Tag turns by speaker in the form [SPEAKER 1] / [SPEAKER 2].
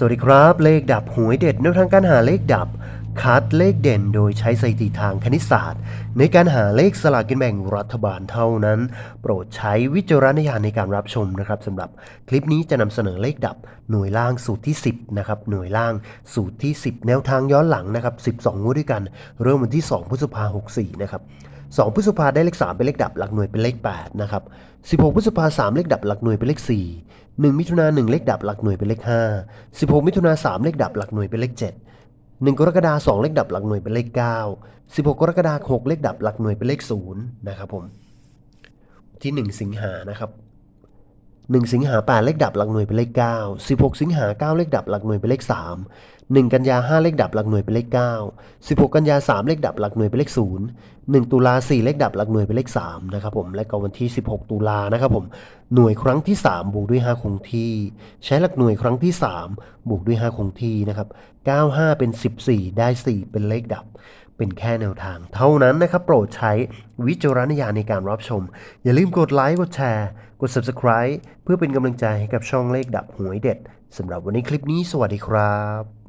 [SPEAKER 1] สวัสดีครับ เลขดับหวยเด็ดแนวทางการหาเลขดับ คัดเลขเด่นโดยใช้สถิติทางคณิตศาสตร์ ในการหาเลขสลากกินแบ่งรัฐบาลเท่านั้น โปรดใช้วิจารณญาณในการรับชมนะครับสำหรับคลิปนี้จะนำเสนอเลขดับหน่วยล่างสูตรที่ 10นะครับหน่วยล่างสูตรที่ 10 แนวทางย้อนหลังนะครับ12งวดด้วยกัน เริ่มวันที่ 2 พฤษภาคม64นะครับ 2 พฤษภาได้เลข 3 เป็นเลขดับหลักหน่วยเป็นเลข8นะครับ16 พฤษภา3เลขดับหลักหน่วยเป็นเลข 4 1 มิถุนา1เลขดับหลักหน่วยเป็นเลข 5 16 มิถุนา3เลขดับหลักหน่วยเป็นเลข 7 1 กรกฎาคม2เลขดับหลักหน่วยเป็นเลข 9 16 กรกฎาคม6เลขดับหลักหน่วยเป็นเลข0นะครับผมที่ 1 สิงหานะครับ1สิงหา8เลขดับหลักหน่วยเป็นเลข 9 16 สิงหา9เลขดับหลักหน่วยเป็นเลข 3 1 กันยา 5 เลขดับหลักหน่วยเป็นเลข 9 16 กันยา 3 เลขดับหลักหน่วยเป็นเลข 0 1 ตุลา 4 เลขดับหลักหน่วยเป็นเลข 3 นะครับผม และก็วันที่ 16 ตุลานะครับผม หน่วยครั้งที่ 3 บวกด้วย 5 คงที่ ใช้หลักหน่วยครั้งที่ 3 บวกด้วย 5 คงที่นะครับ 95 เป็น 14 ได้ 4 เป็นเลขดับ เป็นแค่แนวทาง เท่านั้นนะครับ โปรดใช้วิจารณญาณในการรับชม อย่าลืมกดไลค์ กดแชร์ กด Subscribe เพื่อเป็นกำลังใจให้กับช่องเลขดับหวยเด็ดสำหรับวันนี้คลิปนี้สวัสดีครับ